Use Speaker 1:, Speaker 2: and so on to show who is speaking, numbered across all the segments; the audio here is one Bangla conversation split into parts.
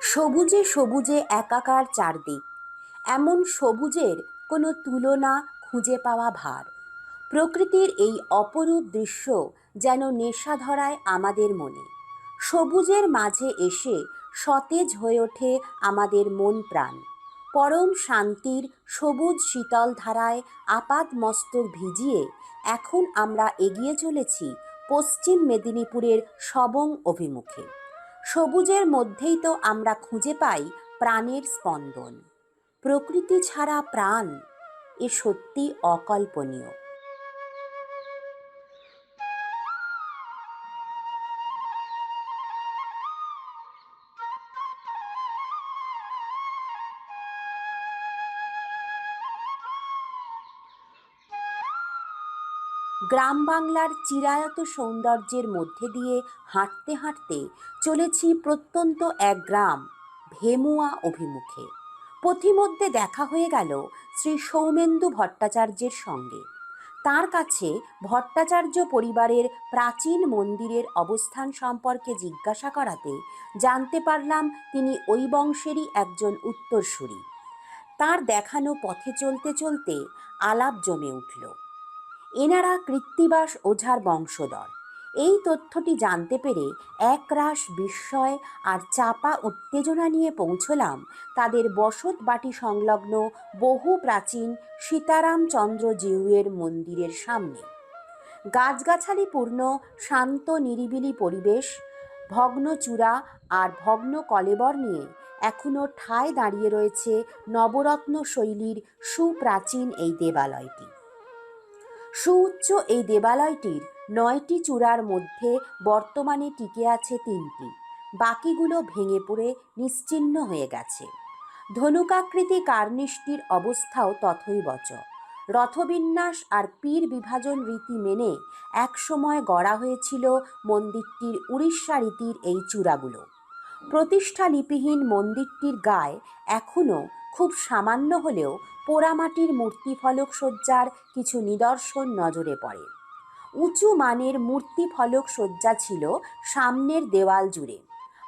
Speaker 1: সবুজে সবুজে একাকার চারদিক। এমন সবুজের কোনো তুলনা খুঁজে পাওয়া ভার। প্রকৃতির এই অপরূপ দৃশ্য যেন নেশা ধরায় আমাদের মনে। সবুজের মাঝে এসে সতেজ হয়ে ওঠে আমাদের মন প্রাণ। পরম শান্তির সবুজ শীতল ধারায় আপাদ মস্তক ভিজিয়ে এখন আমরা এগিয়ে চলেছি পশ্চিম মেদিনীপুরের সবং অভিমুখে। সবুজের মধ্যেই তো আমরা খুঁজে পাই প্রাণের স্পন্দন। প্রকৃতি ছাড়া প্রাণ এ সত্যি অকল্পনীয়। গ্রাম বাংলার চিরায়ত সৌন্দর্যের মধ্যে দিয়ে হাঁটতে হাঁটতে চলেছি প্রত্যন্ত এক গ্রাম, ভেমুয়া অভিমুখে। পথিমধ্যে দেখা হয়ে গেল শ্রী সৌমেন্দু ভট্টাচার্যের সঙ্গে। তার কাছে ভট্টাচার্য পরিবারের প্রাচীন মন্দিরের অবস্থান সম্পর্কে জিজ্ঞাসা করাতে জানতে পারলাম তিনি ওই বংশেরই একজন উত্তরসূরি। তার দেখানো পথে চলতে চলতে আলাপ জমে উঠল। এনারা কৃত্তিবাস ওঝার বংশধর। এই তথ্যটি জানতে পেরে একরাশ বিস্ময় আর চাপা উত্তেজনা নিয়ে পৌঁছলাম তাদের বসত বাটি সংলগ্ন বহু প্রাচীন সীতারামচন্দ্র জিউয়ের মন্দিরের সামনে। গাছগাছালি পূর্ণ শান্ত, নিরিবিলি পরিবেশ ভগ্ন চূড়া আর ভগ্ন কলেবর নিয়ে এখনও ঠায় দাঁড়িয়ে রয়েছে নবরত্ন শৈলীর সুপ্রাচীন এই দেবালয়টি। সুউচ্চ এই দেবালয়টির নয়টি চূড়ার মধ্যে বর্তমানে টিকে আছে তিনটি। বাকিগুলো ভেঙে পড়ে, নিশ্চিহ্ন হয়ে গেছে। ধনুকাকৃতি কার্নিশটির অবস্থাও তথৈবচ। রথবিন্যাস আর পীর বিভাজন রীতি মেনে একসময় গড়া হয়েছিল মন্দিরটির উড়িষ্যা রীতির এই চূড়াগুলো। প্রতিষ্ঠা লিপিহীন মন্দিরটির গায়ে এখনও খুব সামান্য হলেও পোড়ামাটির মূর্তি ফলক সজ্জার কিছু নিদর্শন নজরে পড়ে। উঁচু মানের মূর্তি ফলক সজ্জা ছিল সামনের দেওয়াল জুড়ে।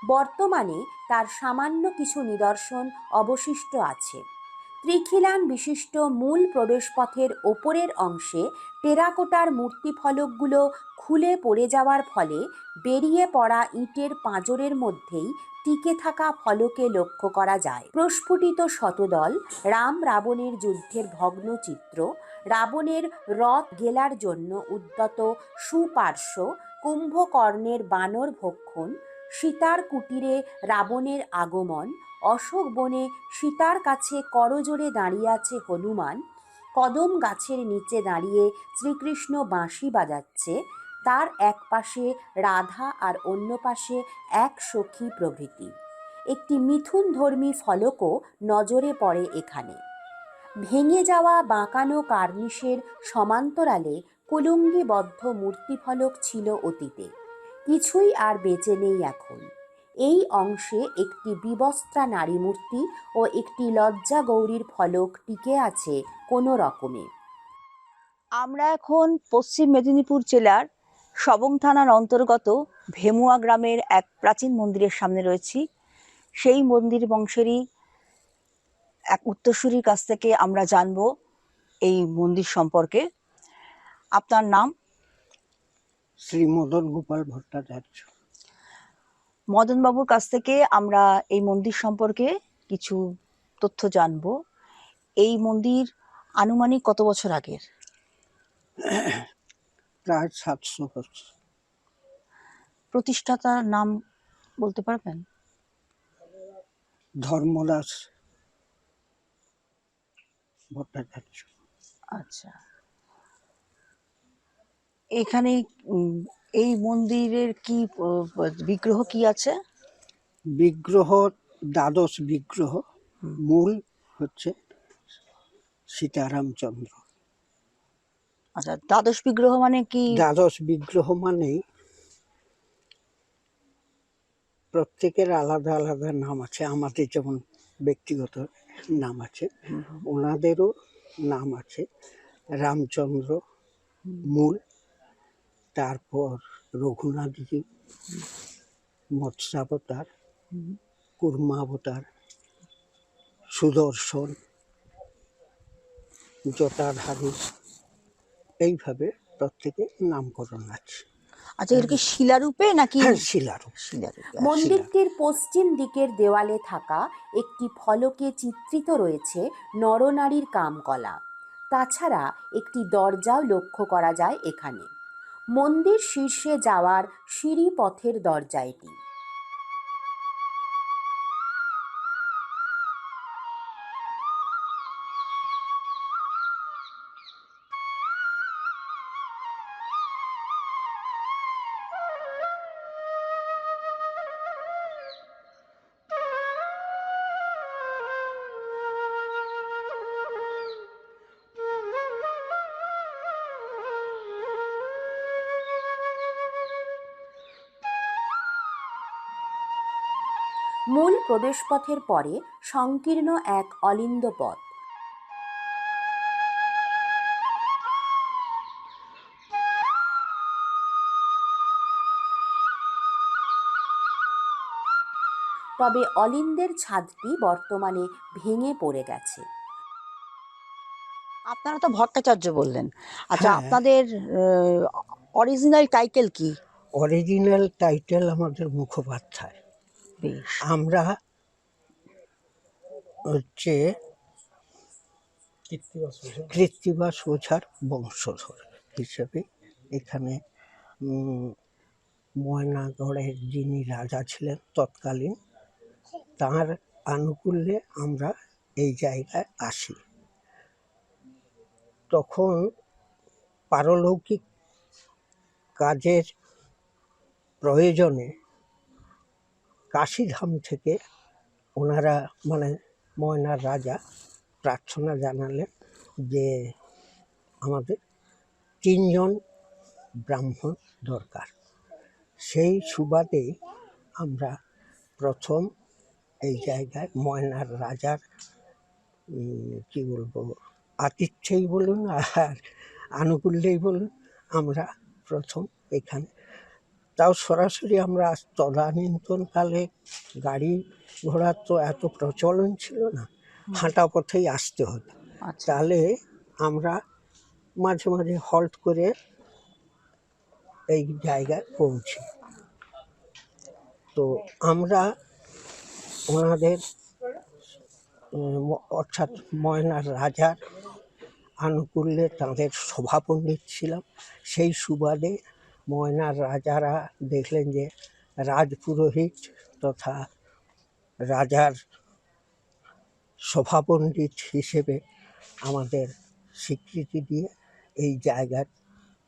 Speaker 1: বর্তমানে তার সামান্য কিছু নিদর্শন অবশিষ্ট আছে। ত্রিখিলান বিশিষ্ট মূল প্রবেশপথের ওপরের অংশে টেরাকোটার মূর্তি ফলকগুলো খুলে পড়ে যাওয়ার ফলে বেরিয়ে পড়া ইটের পাঁজরের মধ্যেই টিকে থাকা ফলকে লক্ষ্য করা যায়। প্রস্ফুটিত শতদল, রাম রাবণের যুদ্ধের ভগ্ন চিত্র রাবণের রথ গেলার জন্য উদ্যত সুপার্শ্ব, কুম্ভকর্ণের বানর ভক্ষণ সীতার কুটিরে রাবণের আগমন, অশোক বনে সীতার কাছে করজোরে দাঁড়িয়ে আছে হনুমান, কদম গাছের নিচে দাঁড়িয়ে শ্রীকৃষ্ণ বাঁশি বাজাচ্ছে, তার এক পাশে রাধা আর অন্য পাশে এক সখী প্রভৃতি। একটি মিথুন ধর্মী ফলকও নজরে পড়ে এখানে। ভেঙে যাওয়া বাঁকানো কার্নিশের সমান্তরালে কুলুঙ্গিবদ্ধ মূর্তিফলক ছিল অতীতে। কিছুই আর বেঁচে নেই এখন। এই অংশে একটি বিবস্ত্রা নারী মূর্তি ও একটি লজ্জা গৌরীর ফলক টিকে আছে কোনো রকমে।
Speaker 2: আমরা এখন পশ্চিম মেদিনীপুর জেলার সবং থানার অন্তর্গত ভেমুয়া গ্রামের এক প্রাচীন মন্দিরের সামনে রয়েছি। সেই মন্দির বংশেরই এক উত্তরসূরির কাছ থেকে আমরা জানব এই মন্দির সম্পর্কে। আপনার নাম?
Speaker 3: শ্রী মদন গোপাল ভট্টাচার্য।
Speaker 2: মদনবাবুর কাছ থেকে আমরা এই মন্দির সম্পর্কে কিছু তথ্য জানব। এই মন্দির আনুমানিক কত বছর আগের?
Speaker 3: প্রায় সাতশো বছর।
Speaker 2: প্রতিষ্ঠাতার নাম বলতে পারবেন?
Speaker 3: ধর্মদাস ভট্টাচার্য।
Speaker 2: আচ্ছা। এখানে এই মন্দিরের কি বিগ্রহ কি আছে?
Speaker 3: বিগ্রহ দ্বাদশ বিগ্রহ। মূল হচ্ছে সীতারামচন্দ্র।
Speaker 2: আচ্ছা দ্বাদশ বিগ্রহ মানে কি?
Speaker 3: দ্বাদশ বিগ্রহ মানেই প্রত্যেকের আলাদা আলাদা নাম আছে। আমাদের যেমন ব্যক্তিগত নাম আছে ওনাদেরও নাম আছে। রামচন্দ্র মূল। তারপর রঘুনাথজি মৎস্যাবতার কুর্মাবতার সুদর্শন জটাধারী এইভাবে প্রত্যেকে নামকরণ আছে।
Speaker 2: আচ্ছা এটা কি শিলারূপে নাকি
Speaker 3: হ্যাঁ শিলারূপ।
Speaker 2: শিলারূপে?
Speaker 1: মন্দিরটির পশ্চিম দিকের দেওয়ালে থাকা একটি ফলকে চিত্রিত রয়েছে নরনারীর কামকলা। তাছাড়া একটি দরজাও লক্ষ্য করা যায় এখানে। মন্দির শীর্ষে যাওয়ার সিঁড়ি পথের দরজা এটি প্রবেশপথের পরে সংকীর্ণ এক অলিন্দ পথ। তবে অলিন্দের ছাদটি বর্তমানে ভেঙে পড়ে গেছে।
Speaker 2: আপনারা তো ভট্টাচার্য বললেন। আচ্ছা
Speaker 3: হ্যাঁ।
Speaker 2: আপনাদের অরিজিনাল টাইটেল কি?
Speaker 3: অরিজিনাল টাইটেল আমাদের মুখোপাধ্যায়।
Speaker 2: বেশ।
Speaker 3: আমরা হচ্ছে কৃত্তিবাস ওঝার। বংশধর হিসেবে এখানে ময়নাগড়ের যিনি রাজা ছিলেন তৎকালীন তার আনুকূল্যে আমরা এই জায়গায় আসি। তখন পারলৌকিক কাজের প্রয়োজনে কাশীধাম থেকে ওনারা মানে ময়নার রাজা প্রার্থনা জানালেন যে আমাদের তিনজন ব্রাহ্মণ দরকার। সেই সুবাদেই আমরা প্রথম এই জায়গায় ময়নার রাজার কি বলব, আতিথ্যেই বলুন আর আনুকূল্যেই বলুন, আমরা প্রথম এখানে তাও সরাসরি আমরা তদানীন্তনকালে গাড়ি ঘোড়ার তো এত প্রচলন ছিল না হাঁটা পথেই আসতে হতো।
Speaker 2: আচ্ছা।
Speaker 3: তাহলে আমরা মাঝে মাঝে হল্ট করে এই জায়গায় পৌঁছি। তো আমরা ওনাদের অর্থাৎ ময়নার রাজার আনুকূল্যে তাঁদের সভাপণ্ডিত ছিলাম। সেই সুবাদে ময়নার রাজারা দেখলেন যে রাজপুরোহিত তথা রাজার সভাপণ্ডিত হিসেবে আমাদের স্বীকৃতি দিয়ে এই জায়গার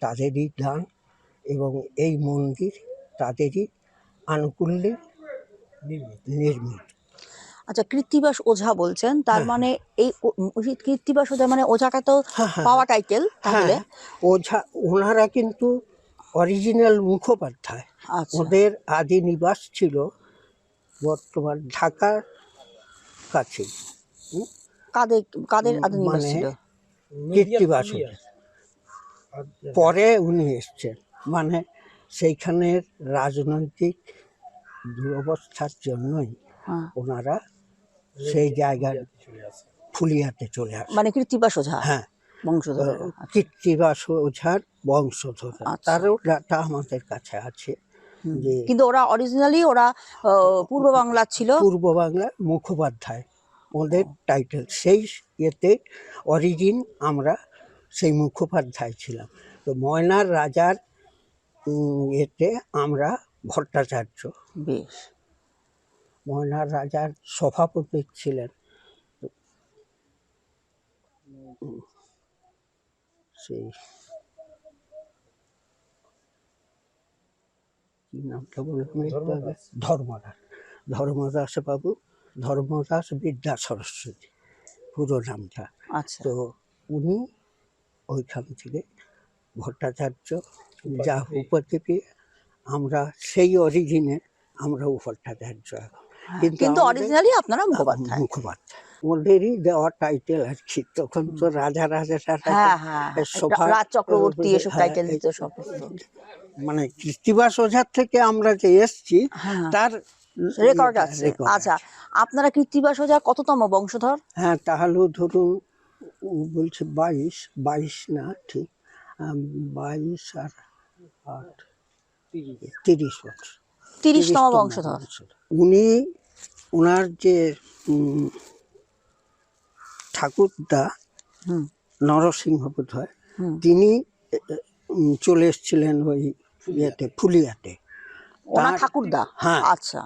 Speaker 3: তাদেরই দান এবং এই মন্দির তাদেরই আনুকূল্যে নির্মিত
Speaker 2: আচ্ছা কৃত্তিবাস ওঝা বলছেন তার
Speaker 3: হ্যাঁ,
Speaker 2: মানে এই কৃত্তিবাস ওঝা মানে ওঝাটা তো
Speaker 3: হ্যাঁ, হ্যাঁ,
Speaker 2: পাওয়া টাইটেল তাহলে।
Speaker 3: ওঝা ওনারা কিন্তু অরিজিনাল মুখোপাধ্যায়।
Speaker 2: আচ্ছা।
Speaker 3: ওদের আদি নিবাস ছিল বর্তমান ঢাকার কাছে
Speaker 2: কাদের কাদের আদি নিবাস
Speaker 3: মানে
Speaker 2: ছিল?
Speaker 3: কীর্তিবাস পরে উনি এসছেন। মানে সেইখানের রাজনৈতিক দুরবস্থার জন্যই
Speaker 2: হ্যাঁ।
Speaker 3: ওনারা সেই জায়গায় ফুলিয়াতে চলে আসে
Speaker 2: মানে কৃত্তিবাস ওঝা
Speaker 3: হ্যাঁ।
Speaker 2: বংশধর
Speaker 3: কীর্তিবাস ওঝার বংশধর
Speaker 2: আচ্ছা।
Speaker 3: তারও ডাটা আমাদের কাছে আছে
Speaker 2: কিন্তু ওরা অরিজিনালি ওরা পূর্ব বাংলার ছিল?
Speaker 3: পূর্ব বাংলার মুখোপাধ্যায় ওদের টাইটেল সেই ইয়েতে অরিজিন আমরা সেই মুখোপাধ্যায় ছিলাম। তো ময়নার রাজার ইয়েতে আমরা ভট্টাচার্য।
Speaker 2: বেশ।
Speaker 3: ময়নার রাজার সভাপতি ছিলেন। সেই কি নামটা বললাম ধর্মদাস। ধর্মদাস। বাবু ধর্মদাস বিদ্যা সরস্বতী পুরো নামটা।
Speaker 2: আচ্ছা।
Speaker 3: তো উনি ওইখান থেকে ভট্টাচার্য যা উপাধি পেয়ে আমরা সেই অরিজিনে আমরা ভট্টাচার্য এখন
Speaker 2: হ্যাঁ,
Speaker 3: কিন্তু
Speaker 2: কিন্তু অরিজিনালি আপনারা মুখোপাধ্যায়।
Speaker 3: মুখোপাধ্যায়। ওদেরই দেওয়া টাইটেল আর কি। তখন তো রাজা রাজা
Speaker 2: হ্যাঁ হ্যাঁ
Speaker 3: সভা-
Speaker 2: রাজ চক্রবর্তী এসব
Speaker 3: হ্যাঁ,
Speaker 2: টাইটেল দিত সব
Speaker 3: মানে কৃত্তিবাস ওঝার থেকে আমরা যে এসছি
Speaker 2: হ্যাঁ
Speaker 3: তার
Speaker 2: রেকর্ড আছে। আচ্ছা আপনারা কৃত্তিবাস ওঝা কততম বংশধর?
Speaker 3: হ্যাঁ তাহলেও ধরুন বলছে বাইশ বাইশ না ঠিক। বাইশ আর আট তিরিশ বছর।
Speaker 2: তিরিশতম বংশধর।
Speaker 3: উনি ওনার যে ঠাকুরদা
Speaker 2: হুম।
Speaker 3: নরসিংহ বোধ হয় তিনি চলে এসেছিলেন ওই ইয়েতে ফুলিয়াতে।
Speaker 2: ঠাকুরদা?
Speaker 3: হ্যাঁ।
Speaker 2: আচ্ছা।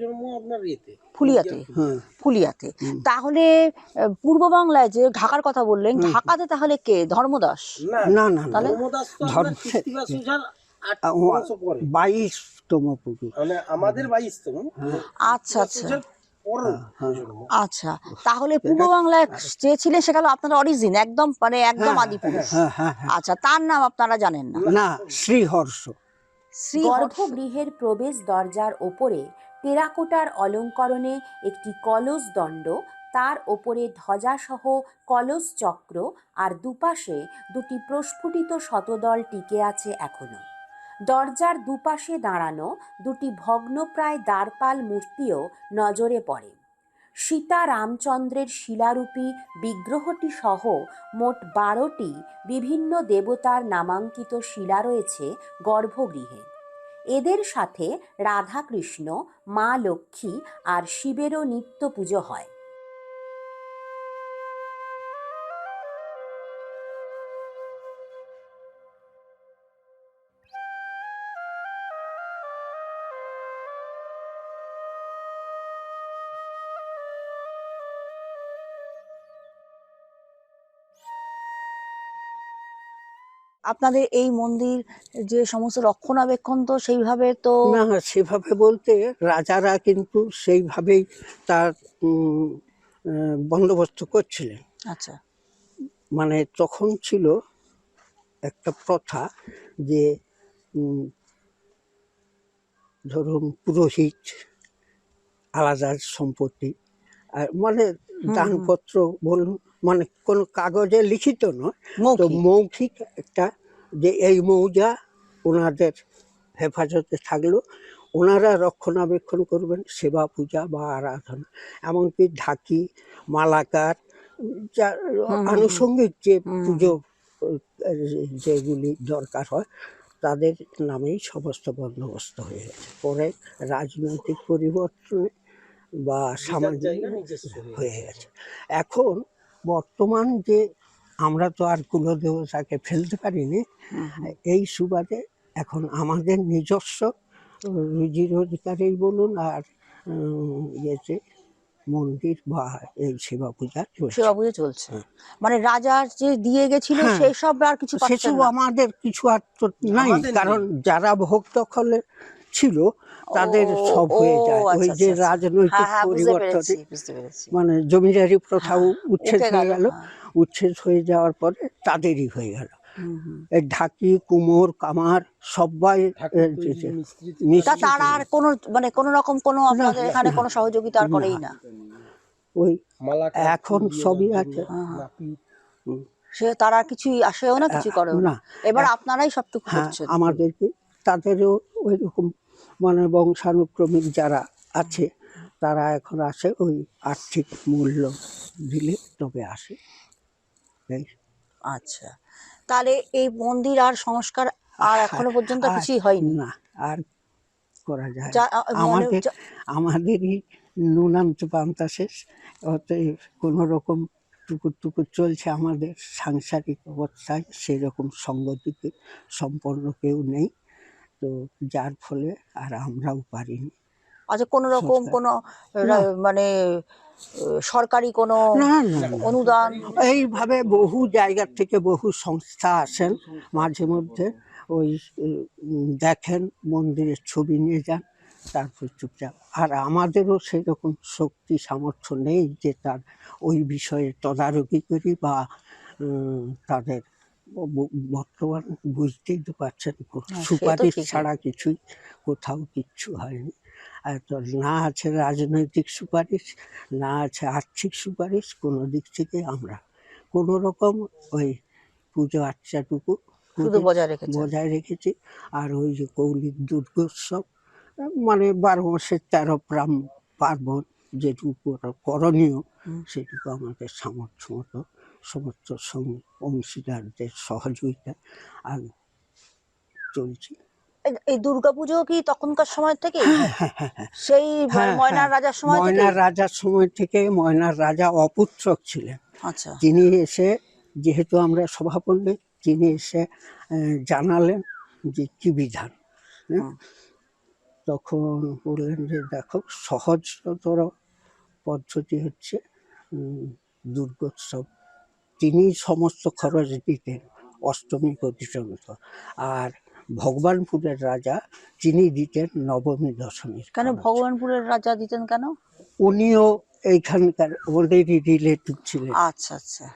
Speaker 4: জন্ম আপনার ইয়েতে
Speaker 2: ফুলিয়াতে।
Speaker 3: হ্যাঁ
Speaker 2: ফুলিয়াতে। তাহলে আহ, পূর্ব বাংলায় যে ঢাকার কথা বললেন ঢাকাতে তাহলে কে? ধর্মদাস?
Speaker 4: না
Speaker 3: না
Speaker 4: ধর্মদাস
Speaker 3: বাইশতম পুরুষ
Speaker 4: মানে আমাদের বাইশতম।
Speaker 2: আচ্ছা আচ্ছা।
Speaker 3: হ্যাঁ।
Speaker 4: জন্ম।
Speaker 2: আচ্ছা তাহলে পূর্ব বাংলায় যে ছিলেন সেটা হলো আপনার অরিজিন একদম মানে একদম আদি পুরুষ
Speaker 3: হ্যাঁ হ্যাঁ হ্যাঁ
Speaker 2: আচ্ছা তার নাম আপনারা জানেন না?
Speaker 3: না শ্রীহর্ষ।
Speaker 2: শ্রী
Speaker 1: গর্ভগৃহের প্রবেশ দরজার ওপরে টেরাকোটার অলঙ্করণে একটি কলস দণ্ড তার ওপরে ধ্বজাসহ কলস চক্র আর দুপাশে দুটি প্রস্ফুটিত শতদল টিকে আছে এখনও। দরজার দুপাশে দাঁড়ানো দুটি ভগ্নপ্রায় দ্বারপাল মূর্তিও নজরে পড়ে। সীতা রামচন্দ্রের শিলারূপী বিগ্রহটি সহ মোট বারোটি বিভিন্ন দেবতার নামাঙ্কিত শিলা রয়েছে গর্ভগৃহে। এদের সাথে রাধাকৃষ্ণ, মা লক্ষ্মী আর শিবেরও নিত্য পুজো হয়।
Speaker 2: আপনাদের এই মন্দির যে সমস্ত রক্ষণাবেক্ষণ তো সেইভাবে তো
Speaker 3: না সেভাবে বলতে রাজারা কিন্তু সেইভাবেই তার বন্দোবস্ত করছিলেন।
Speaker 2: আচ্ছা।
Speaker 3: মানে তখন ছিল একটা প্রথা যে ধরুন পুরোহিত আলাদা সম্পত্তি আর মানে দানপত্র বলুন মানে কোনো কাগজে লিখিত নয় তো
Speaker 2: মৌখিক।
Speaker 3: মৌখিক একটা যে এই মৌজা ওনাদের হেফাজতে থাকল। ওনারা রক্ষণাবেক্ষণ করবেন সেবা পূজা বা আরাধনা। এমনকি ঢাকি মালাকার যা আনুষঙ্গিক যে পুজো যেগুলি দরকার হয় তাদের নামেই সমস্ত বন্দোবস্ত হয়ে গেছে। পরে রাজনৈতিক পরিবর্তনে বা সামাজিক
Speaker 4: হয়ে
Speaker 3: গেছে। এখন বর্তমান যে আমরা তো আর কুলদেবতাকে ফেলতে পারিনি। এই সুবাদে এখন আমাদের নিজস্ব রুজি রোজগারেই বলুন আর ইয়েতে মন্দির বা এই সেবা পূজা চলছে।
Speaker 2: সেবা পুজো চলছে। মানে রাজার যে দিয়ে গেছিল
Speaker 3: হ্যাঁ।
Speaker 2: সেই সব আর কিছু
Speaker 3: সেসব আমাদের কিছু আর তো নাই। কারণ যারা ভোগ দখলে ছিল তাদের সব হয়ে যায়। ওই
Speaker 2: আচ্ছা,
Speaker 3: যে
Speaker 2: আচ্ছা, আচ্ছা।
Speaker 3: রাজনৈতিক
Speaker 2: হ্যাঁ হ্যাঁ
Speaker 3: পরিবর্তনে মানে জমিদারি প্রথাও উচ্ছেদ হয়ে
Speaker 2: গেল, হ্যাঁ।
Speaker 3: উচ্ছেদ হয়ে যাওয়ার পরে তাদেরই হয়ে গেল। এই ঢাকি কুমোর কামার সবাই
Speaker 4: তৈরি,
Speaker 2: আর কোনো মানে কোনো রকম কোনো আপনাদের এখানে কোনো সহযোগিতা আর করেই না।
Speaker 3: ওই এখন সবই আছে।
Speaker 2: সে তারা আর কিছুই আসেও না কিছু করেও না। এবার আপনারাই সবটুকু
Speaker 3: হ্যাঁ
Speaker 2: করছেন।
Speaker 3: আমাদেরকে তাদেরও ওই রকম মানে বংশানুক্রমিক যারা আছে তারা এখন আসে ওই আর্থিক মূল্য দিলে তবে আসে। এই।
Speaker 2: আচ্ছা। তাহলে এই মন্দির আর সংস্কার আর এখনও পর্যন্ত কিছুই হয়নি?
Speaker 3: না আর করা যায়।
Speaker 2: মানে
Speaker 3: আমাদের আমাদেরই নুনান্ত পান্তা শেষ। অতএব কোনো রকম টুকুর টুকুর চলছে আমাদের সাংসারিক অবস্থায় সেরকম সঙ্গতিকে সম্পন্ন কেউ নেই। তো যার ফলে আর আমরাও পারিনি
Speaker 2: আচ্ছা কোনো রকম। কোনো মানে সরকারি কোনো। অনুদান
Speaker 3: এইভাবে বহু জায়গা থেকে বহু সংস্থা আসেন মাঝে মধ্যে ওই দেখেন মন্দিরের ছবি নিয়ে যান তারপর চুপচাপ আর আমাদেরও সেরকম শক্তি সামর্থ্য নেই যে তার ওই বিষয়ে তদারকি করি বা তাদের বর্তমান বুঝতেই তো পারছেন
Speaker 2: হ্যাঁ,
Speaker 3: সুপারিশ ছাড়া কিছুই কোথাও কিচ্ছু হয়নি। আর তো না আছে রাজনৈতিক সুপারিশ না আছে আর্থিক সুপারিশ কোনো দিক থেকে আমরা কোনো রকম ওই পুজো আর্চাটুকু
Speaker 2: বজায় রেখেছি।
Speaker 3: আর ওই যে কৌলিক দুর্গোৎসব মানে বারো মাসের তেরো প্রাম পার্বণ যেটুকু করা- করণীয় সেটুকু আমাদের সামর্থ্য মতো সমস্ত অংশীদারদের সহযোগিতা আর চলছি।
Speaker 2: এই- দুর্গাপুজো কি তখনকার সময় থেকে সেই
Speaker 3: হ্যাঁ,
Speaker 2: ময়নার
Speaker 3: হ্যাঁ।
Speaker 2: রাজার সময়
Speaker 3: ময়নার রাজার সময় থেকে ময়নার রাজা অপুত্রক ছিলেন।
Speaker 2: আচ্ছা।
Speaker 3: তিনি এসে যেহেতু আমরা সভাপতি তিনি এসে জানালেন যে কি বিধান। হ্যাঁ? তখন বললেন যে দেখো সহজতর পদ্ধতি হচ্ছে দুর্গোৎসব তিনি সমস্ত খরচ দিতেন অষ্টমী পর্যন্ত আর ভগবানপুরের রাজা তিনি দিতেন নবমী দশমীর
Speaker 2: কেন ভগবানপুরের রাজা দিতেন কেন?
Speaker 3: উনিও এইখানকার ওদেরই রিলেটিভ ছিলেন।
Speaker 2: আচ্ছা আচ্ছা।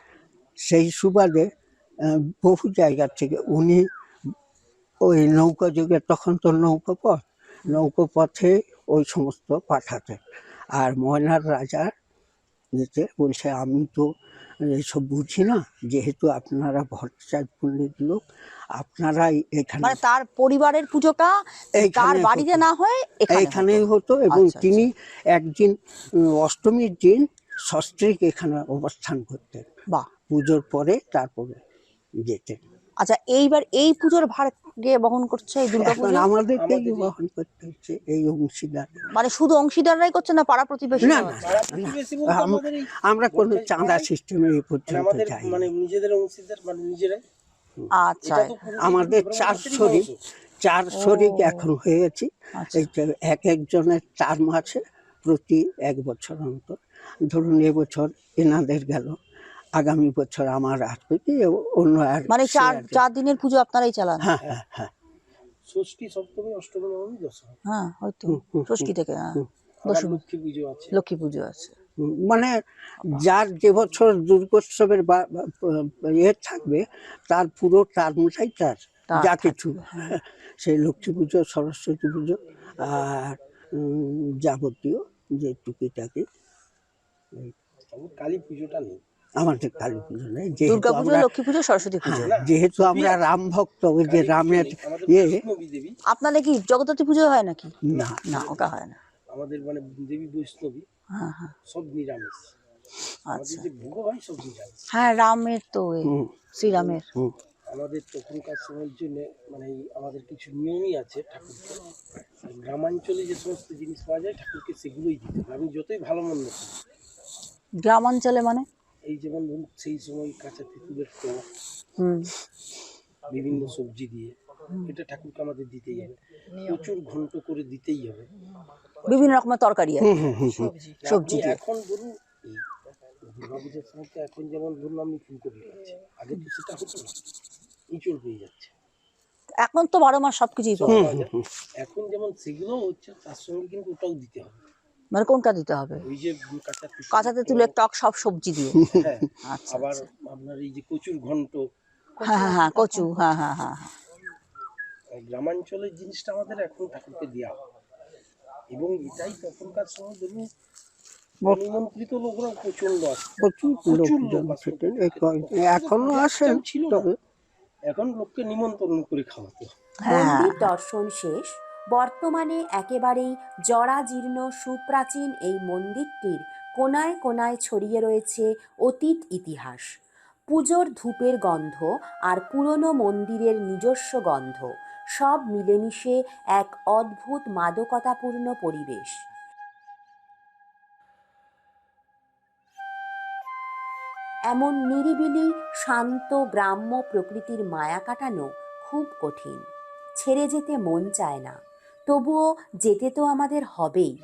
Speaker 3: সেই সুবাদে বহু জায়গা থেকে উনি ওই নৌকা যুগে তখন তো নৌকা পথ নৌকো পথে ওই সমস্ত পাঠাতেন। আর ময়নার রাজা নিতে বলছে আমি তো এইসব বুঝি না যেহেতু আপনারা ভট্টাচার্য পণ্ডিত লোক আপনারাই এখানে
Speaker 2: মানে তার পরিবারের পুজোটা তার বাড়িতে না হয়
Speaker 3: এখানেই
Speaker 2: হতো।
Speaker 3: হতো এবং
Speaker 2: আচ্ছা,
Speaker 3: তিনি একদিন অষ্টমীর দিন সস্ত্রীক এখানে অবস্থান করতেন।
Speaker 2: বাহ।
Speaker 3: পুজোর পরে তারপরে যেতেন।
Speaker 2: আচ্ছা এইবার এই পুজোর ভার কে বহন করছে এই
Speaker 3: এখন
Speaker 2: দুর্গাপুজো
Speaker 3: আমাদেরকেই বহন করতে হচ্ছে এই অংশীদার
Speaker 2: মানে শুধু অংশীদাররাই করছে না পাড়া প্রতিবেশী
Speaker 3: না আমরা কোনো চাঁদা সিস্টেমে এই
Speaker 4: মানে
Speaker 3: পর্যন্ত
Speaker 4: আমাদের
Speaker 3: যাই
Speaker 4: মানে নিজেদের অংশীদার মানে নিজেরাই।
Speaker 2: আচ্ছা।
Speaker 3: আমাদের চার
Speaker 4: অংশ।
Speaker 3: চার শরিক এখন হয়েছি।
Speaker 2: আচ্ছা।
Speaker 3: এই এক একজনের চার মাসে প্রতি এক বছর অন্তর। ধরুন এবছর এনাদের গেল আগামী বছর আমার আসবে কি অন্য আর
Speaker 2: মানে চার চার দিনের পুজো আপনারাই চালান?
Speaker 3: হ্যাঁ হ্যাঁ হ্যাঁ।
Speaker 4: ষষ্ঠী সপ্তমী অষ্টমী নবমী দশমী।
Speaker 2: হ্যাঁ হয়তো। ষষ্ঠী থেকে হ্যাঁ। দশমী।
Speaker 4: লক্ষ্মী পুজো আছে।
Speaker 2: লক্ষ্মী পুজো আছে।
Speaker 3: মানে যার যে বছর দুর্গোৎসবের ইয়ে থাকবে তার পুরো টার্মটাই তার
Speaker 2: তার
Speaker 3: যা কিছু। সেই লক্ষ্মী পুজো সরস্বতী পুজো আর যাবতীয় যে টুকিটাকি।
Speaker 4: কালী পুজোটা নেই।
Speaker 3: আমাদের কালী পুজো নেই। যেহেতু
Speaker 2: দুর্গা পুজো
Speaker 3: আমরা
Speaker 2: লক্ষ্মী পুজো সরস্বতী পুজো।
Speaker 3: হ্যাঁ, যেহেতু আমরা রাম ভক্ত ওই যে রামের ইয়ে
Speaker 2: আপনাদের কি জগদ্ধাত্রী পুজো হয় নাকি?
Speaker 3: না
Speaker 2: না। ওটা হয় না।
Speaker 4: আমাদের মানে দেবী বৈষ্ণবী
Speaker 2: হ্যাঁ হ্যাঁ।
Speaker 4: সব নিরামিষ।
Speaker 2: আচ্ছা।
Speaker 4: হয় সব নিরামিষ।
Speaker 2: হ্যাঁ রামের তো শ্রীরামের।
Speaker 3: হুম।
Speaker 4: আমাদের তখনকার সময়ের জন্য মানে আমাদের কিছু নিয়মই আছে ঠাকুরকে। গ্রামাঞ্চলে যে সমস্ত জিনিস পাওয়া যায় ঠাকুরকে সেগুলোই দিতে হবে আমি যতই ভালো মন্দ করি।
Speaker 2: গ্রামাঞ্চলে মানে?
Speaker 4: এই যেমন ধরুন সেই সময় কাঁচা তেঁতুলের টক বিভিন্ন সবজি দিয়ে। এটা ঠাকুরকে আমাদের দিতেই হবে। প্রচুর ঘন্ট করে দিতেই হবে।
Speaker 2: বিভিন্ন রকমের তরকারি। সবজি।
Speaker 4: এখন ধরুন এই দুর্গাপূজার সময় তো এখন যেমন ধরুন আমি ফুলকপি খাচ্ছি আগে তো সেটা হতো না। ইঁচড় পেয়ে যাচ্ছে।
Speaker 2: এখন তো বারো মাস সবকিছুই।
Speaker 4: এখন যেমন সেগুলো হচ্ছে তার সঙ্গে কিন্তু ওটাও দিতে হবে।
Speaker 2: মানে কোনটা দিতে হবে?
Speaker 4: ওই যে কাঁচা তেঁতুল,
Speaker 2: কাঁচা তেঁতুলের টক সব সবজি দিয়ে।
Speaker 4: হ্যাঁ।
Speaker 2: আচ্ছা
Speaker 4: আবার
Speaker 2: আচ্ছা।
Speaker 4: আপনার এই যে কচুর ঘন্ট।
Speaker 2: হ্যাঁ হ্যাঁ হ্যাঁ কচু হ্যাঁ হ্যাঁ হ্যাঁ হ্যাঁ।
Speaker 4: গ্রামাঞ্চলের জিনিসটা আমাদের এখন ঠাকুরকে দেওয়া হয়। এবং এটাই তখনকার সময় ধরুন নিমন্ত্রিত লোকরা প্রচণ্ড আসে
Speaker 3: প্রচুর এখনও আসেন
Speaker 4: ছিল না। এখন লোককে নিমন্ত্রণ করে খাওয়াতে হ্যাঁ।
Speaker 1: দর্শন শেষ। বর্তমানে একেবারেই জরাজীর্ণ সুপ্রাচীন এই মন্দিরটির কোনায় কোনায় ছড়িয়ে রয়েছে অতীত ইতিহাস। পুজোর ধূপের গন্ধ আর পুরনো মন্দিরের নিজস্ব গন্ধ, সব মিলেমিশে এক অদ্ভুত মাদকতাপূর্ণ পরিবেশ। এমন নিরিবিলি, শান্ত গ্রাম্য প্রকৃতির মায়া কাটানো খুব কঠিন। ছেড়ে যেতে মন চায় না। তবুও যেতে তো আমাদের হবেই।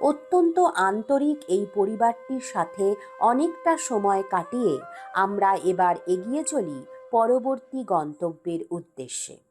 Speaker 1: অত্যন্ত আন্তরিক এই পরিবারটির সাথে অনেকটা সময় কাটিয়ে আমরা এবার এগিয়ে চলি পরবর্তী গন্তব্যের উদ্দেশ্যে।